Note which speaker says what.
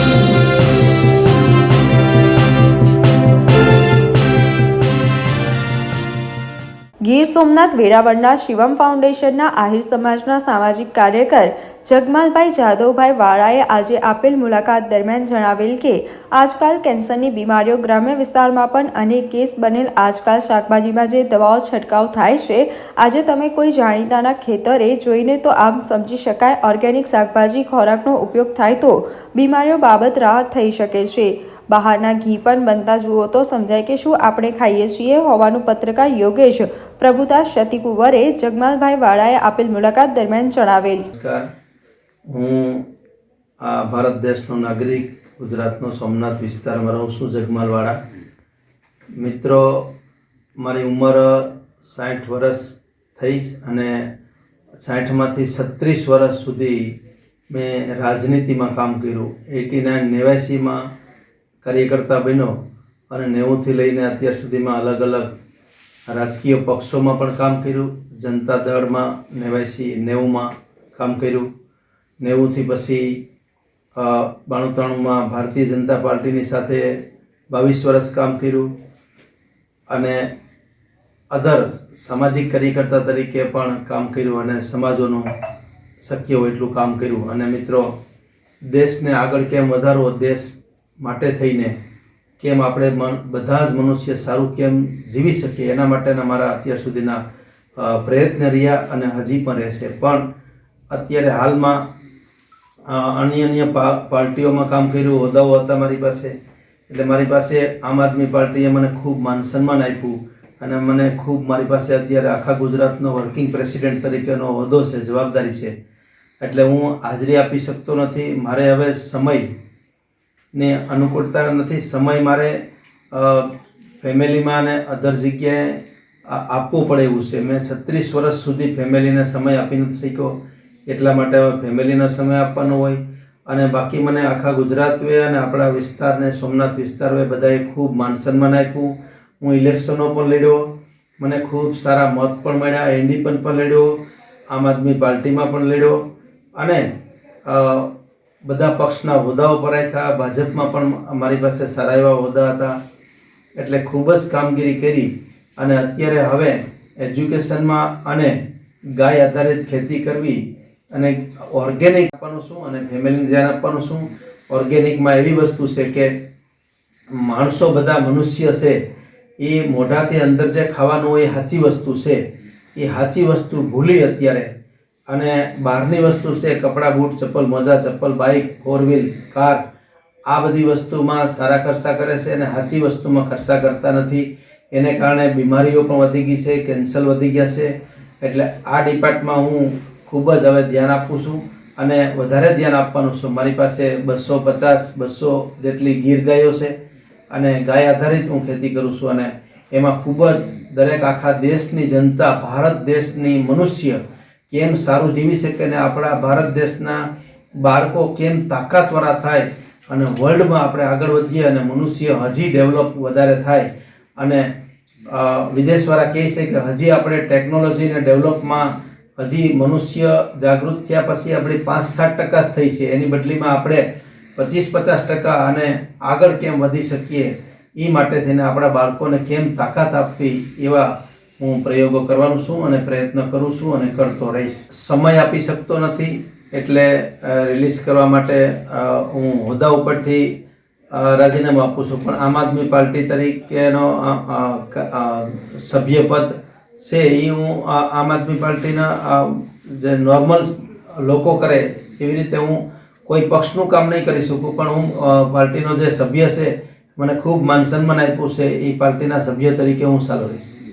Speaker 1: Thank you. Gir Somnath વેરાવળના Shivam ફાઉન્ડેશનના આહિર સમાજના સામાજિક કાર્યકર જગમાલભાઈ જાદવભાઈ વાળાએ આજે આપેલ મુલાકાત દરમિયાન જણાવેલ કે, આજકાલ કેન્સરની બીમારીઓ ગ્રામ્ય વિસ્તારમાં પણ અનેક કેસ બનેલ. આજકાલ શાકભાજીમાં જે દવાઓ છંટકાવ થાય છે, આજે તમે કોઈ જાણીતાના ખેતરે જોઈને તો આમ સમજી શકાય, ઓર્ગેનિક શાકભાજી ખોરાકનો ઉપયોગ થાય તો બીમારીઓ બાબત રાહત થઈ શકે છે. બહારના ઘી પણ બનતા જુઓ તો સમજાય કે શું આપણે ખાઈએ છીએ હોવાનું પત્રકાર યોગેશ પ્રભુદાસ શતિકુંવરે જગમાલભાઈ વાળાએ આપેલ મુલાકાત દરમિયાન જણાવેલ.
Speaker 2: હું આ ભારત દેશનો નાગરિક, ગુજરાતનો સોમનાથ વિસ્તારમાં રહું છું જગમાલવાળા મિત્રો, મારી ઉંમર સાઠ વર્ષ થઈશ અને સાઠમાંથી છત્રીસ વર્ષ સુધી મેં રાજનીતિમાં કામ કર્યું. એટી નાઇન નેવ્યાસીમાં કાર્યકર્તા બન્યો અને નેવુંથી લઈને અત્યાર સુધીમાં અલગ અલગ રાજકીય પક્ષોમાં પણ કામ કર્યું. જનતા દળમાં નેવાયસી નેવુંમાં કામ કર્યું. નેવુંથી પછી અ, બાણું ત્રાણુંમાં ભારતીય જનતા પાર્ટીની સાથે બાવીસ વર્ષ કામ કર્યું અને અધર સામાજિક કાર્યકર્તા તરીકે પણ કામ કર્યું અને સમાજોનું શક્ય હોય એટલું કામ કર્યું. અને મિત્રો દેશને આગળ કેમ વધારવો? દેશ માટે થઈને કેમ આપણે મન, બધા જ મનુષ્ય સારું કેમ જીવી શકીએ? એના માટેના મારા અત્યાર સુધીના પ્રયત્ન રહ્યા અને હજી પણ રહેશે. પણ અત્યારે હાલમાં અન્ય અન્ય પાર્ટીઓમાં કામ કર્યું, હોદ્દાઓ હતા મારી પાસે. એટલે મારી પાસે આમ આદમી પાર્ટીએ મને ખૂબ માન સન્માન આપ્યું અને મને ખૂબ મારી પાસે અત્યારે આખા ગુજરાતનો વર્કિંગ પ્રેસિડેન્ટ તરીકેનો હોદ્દો છે, જવાબદારી છે. એટલે હું હાજરી આપી શકતો નથી. મારે હવે સમય ને અનુકૂળતા નથી. સમય મારે ફેમિલીમાં અને અધર જગ્યાએ આપવું પડે એવું છે. મેં છત્રીસ વર્ષ સુધી ફેમિલીને સમય આપી નથી શક્યો. એટલા માટે હવે ફેમિલીનો સમય આપવાનો હોય. અને બાકી મને આખા ગુજરાતવે અને આપણા વિસ્તારને, સોમનાથ વિસ્તારવે બધાએ ખૂબ માન સન્માન આપ્યું. હું ઇલેક્શનો પણ લડ્યો. મને ખૂબ સારા મત પણ મળ્યા. એનડી પણ પણ લડ્યો. આમ આદમી પાર્ટીમાં પણ લડ્યો. અને બધા પક્ષના હોદ્દાઓ ભરાય થયા. ભાજપમાં પણ અમારી પાસે સારા એવા હોદ્દા હતા. એટલે ખૂબ જ કામગીરી કરી અને અત્યારે હવે એજ્યુકેશનમાં અને ગાય આધારિત ખેતી કરવી અને ઓર્ગેનિક આપવાનું શું અને ફેમિલીને ધ્યાન આપવાનું શું? ઓર્ગેનિકમાં એવી વસ્તુ છે કે માણસો બધા મનુષ્ય છે. એ મોઢાથી અંદર જે ખાવાનું હોય એ સાચી વસ્તુ છે. એ સાચી વસ્તુ ભૂલી અત્યારે અને બહારની વસ્તુ છે, કપડાં, બૂટ, ચપ્પલ, મોજા, ચપ્પલ, બાઇક ફોર વ્હીલ કાર આ બધી વસ્તુમાં સારા ખર્ચા કરે છે અને સાચી વસ્તુમાં ખર્ચા કરતા નથી. એને કારણે બીમારીઓ પણ વધી ગઈ છે, કેન્સર વધી ગયા છે. એટલે આ ડિપાર્ટમાં હું ખૂબ જ હવે ધ્યાન આપું છું અને વધારે ધ્યાન આપવાનું છું. મારી પાસે બસો પચાસ બસો જેટલી ગીર ગાયો છે અને ગાય આધારિત હું ખેતી કરું છું અને એમાં ખૂબ જ દરેક આખા દેશની જનતા, ભારત દેશની મનુષ્ય કેમ સારું જીવી શકે ને આપણા ભારત દેશના બાળકો કેમ તાકાતવાળા થાય અને વર્લ્ડમાં આપણે આગળ વધીએ અને મનુષ્ય હજી ડેવલપ વધારે થાય અને વિદેશવાળા કહે છે કે હજી આપણે ટેકનોલોજીને ડેવલપમાં હજી મનુષ્ય જાગૃત થયા પછી આપણી પાંચ સાત ટકા જ થઈ છે. એની બદલીમાં આપણે પચીસ પચાસ ટકા અને આગળ કેમ વધી શકીએ? એ માટે થઈને આપણા બાળકોને કેમ તાકાત આપવી એવા હું પ્રયોગો કરવાનું છું અને પ્રયત્ન કરું છું અને કરતો રહીશ. સમય આપી શકતો નથી એટલે રિલીઝ કરવા માટે હું હોદ્દા ઉપરથી રાજીનામું આપું છું. પણ આમ આદમી પાર્ટી તરીકેનો સભ્યપદ છે એ હું આમ આદમી પાર્ટીના જે નોર્મલ લોકો કરે એવી રીતે હું કોઈ પક્ષનું કામ નહીં કરી શકું. પણ હું પાર્ટીનો જે સભ્ય છે, મને ખૂબ માન સન્માન આપ્યું છે એ પાર્ટીના સભ્ય તરીકે હું ચાલુ રહીશ.